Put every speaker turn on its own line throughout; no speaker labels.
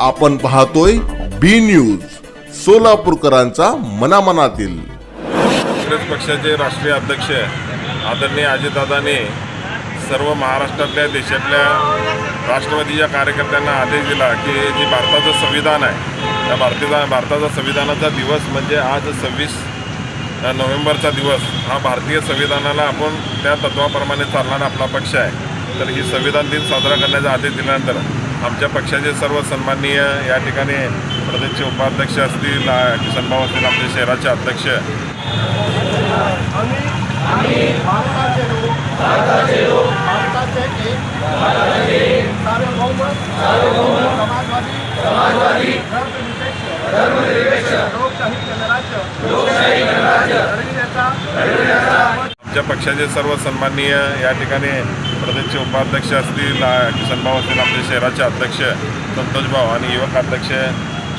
आपण पाहतोय बी न्यूज सोलापूरकरांचा मनामनातील.
काँग्रेस पक्षाचे राष्ट्रीय अध्यक्ष आदरणीय अजितदादांनी सर्व महाराष्ट्रातल्या देशातल्या राष्ट्रवादीच्या कार्यकर्त्यांना आदेश दिला की जे भारताचं संविधान आहे त्या भारतीय भारताचा संविधानाचा दिवस म्हणजे आज सव्वीस नोव्हेंबरचा दिवस. हा भारतीय संविधानाला आपण त्या तत्वाप्रमाणे चालणारा आपला पक्ष आहे. तर ही संविधान दिन साजरा करण्याचा आदेश दिल्यानंतर आमच्या पक्षाचे सर्व सन्माननीय या ठिकाणी प्रदेशचे उपाध्यक्ष असतील आ, किसनभाऊ असतील आमचे शहराचे अध्यक्ष.
समाजवादी
आमच्या पक्षाचे सर्व सन्माननीय या ठिकाणी प्रदेशचे उपाध्यक्ष असतील किशनभाऊ असतील आमचे शहराचे अध्यक्ष संतोषभाऊ आणि युवक अध्यक्ष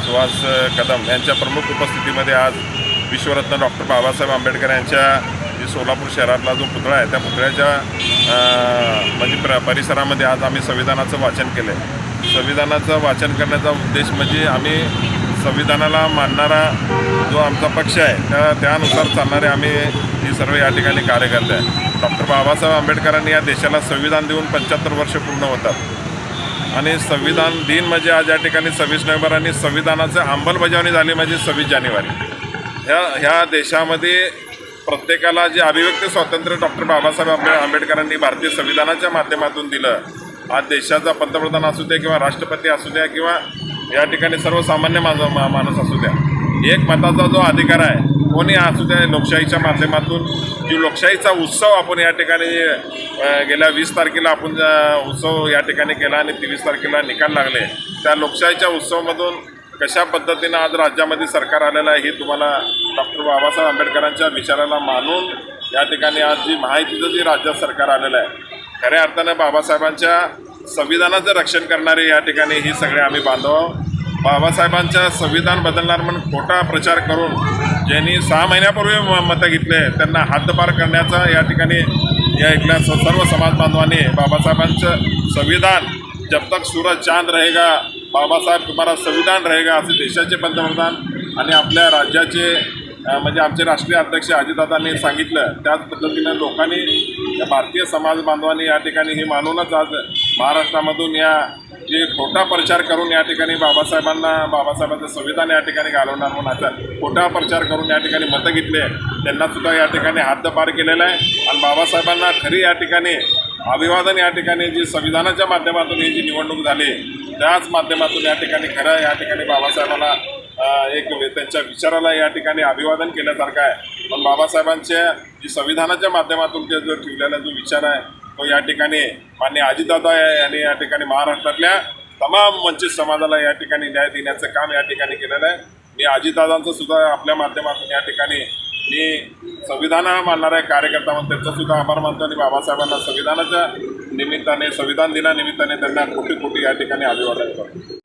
सुहास कदम यांच्या प्रमुख उपस्थितीमध्ये आज विश्वरत्न डॉक्टर बाबासाहेब आंबेडकर यांच्या जे सोलापूर शहरातला जो पुतळा आहे त्या पुतळ्याच्या म्हणजे प्र परिसरामध्ये आज आम्ही संविधानाचं वाचन केलं आहे संविधानाचं वाचन करण्याचा उद्देश म्हणजे आम्ही संविधानाला मानणारा जो आमचा पक्ष आहे त्या त्यानुसार चालणारे आम्ही ही सर्व या ठिकाणी कार्यकर्ते आहे डॉक्टर बाबासाहेब आंबेडकरांनी या देशाला संविधान देऊन पंच्याहत्तर वर्ष पूर्ण होतात. आणि संविधान दिन म्हणजे आज या ठिकाणी सव्वीस नोव्हेंबर आणि संविधानाचं अंमलबजावणी झाली म्हणजे सव्वीस जानेवारी. ह्या ह्या देशामध्ये प्रत्येकाला जे अभिव्यक्ती स्वातंत्र्य डॉक्टर बाबासाहेब आंबे आंबेडकरांनी भारतीय संविधानाच्या माध्यमातून दिलं आज देशाचा पंतप्रधान असू द्या किंवा राष्ट्रपती असू द्या किंवा या ठिकाणी सर्वसामान्य माझा मा माणूस असू द्या. एक मताचा जो अधिकार आहे कोणी असू द्या लोकशाहीच्या माध्यमातून जी लोकशाहीचा उत्सव आपण या ठिकाणी गेल्या वीस तारखेला आपण उत्सव या ठिकाणी केला आणि तेवीस तारखेला निकाल लागले. त्या लोकशाहीच्या उत्सवामधून कशा पद्धतीनं आज राज्यामध्ये सरकार आलेलं आहे हे तुम्हाला डॉक्टर बाबासाहेब आंबेडकरांच्या विचाराला मानून या ठिकाणी आज जी माहितीचं जे राज्यात सरकार आलेलं आहे. खऱ्या अर्थानं बाबासाहेबांच्या संविधानाचं रक्षण करणारे या ठिकाणी ही सगळे आम्ही बांधव बाबासाहेबांच्या संविधान बदलणार म्हणून खोटा प्रचार करून ज्यांनी सहा महिन्यापूर्वी म- मतं घेतले त्यांना हद्दपार करण्याचा या ठिकाणी या इथल्या स- सर्व समाज बांधवांनी बाबासाहेबांचं संविधान जब तक सूरज चांद रहेगा बाबासाहेब तुम्हाला संविधान रहेगा असे देशाचे पंतप्रधान आणि आपल्या राज्याचे म्हणजे आमचे राष्ट्रीय अध्यक्ष अजितदादांनी सांगितलं. त्याच पद्धतीनं लोकांनी या भारतीय समाज बांधवांनी या ठिकाणी हे मानूनच आज महाराष्ट्रामधून या जे खोटा प्रचार करून या ठिकाणी बाबासाहेबांना बाबासाहेबांचं संविधान या ठिकाणी घालवणार म्हणून खोटा प्रचार करून या ठिकाणी मतं घेतले त्यांना सुद्धा या ठिकाणी हद्दपार केलेला आहे. आणि बाबासाहेबांना खरी या ठिकाणी अभिवादन या ठिकाणी जी संविधानाच्या माध्यमातून ही जी निवडणूक झाली त्याच माध्यमातून या ठिकाणी खरं या ठिकाणी बाबासाहेबांना एक त्यांच्या विचाराला या ठिकाणी अभिवादन केल्यासारखं आहे. पण बाबासाहेबांच्या जी संविधानाच्या माध्यमातून ते जो ठेवलेला जो विचार आहे तो या ठिकाणी मान्य अजितदादा यांनी या ठिकाणी महाराष्ट्रातल्या तमाम वंचित समाजाला या ठिकाणी न्याय देण्याचं काम या ठिकाणी केलेलं आहे. मी अजितदादांचं सुद्धा आपल्या माध्यमातून या ठिकाणी मी संविधान मानणाऱ्या कार्यकर्ता म्हणून त्यांचासुद्धा आभार मानतो आणि बाबासाहेबांना संविधानाच्या निमित्ताने संविधान दिनानिमित्ताने त्यांना कोटी कोटी या ठिकाणी अभिवादन करतो.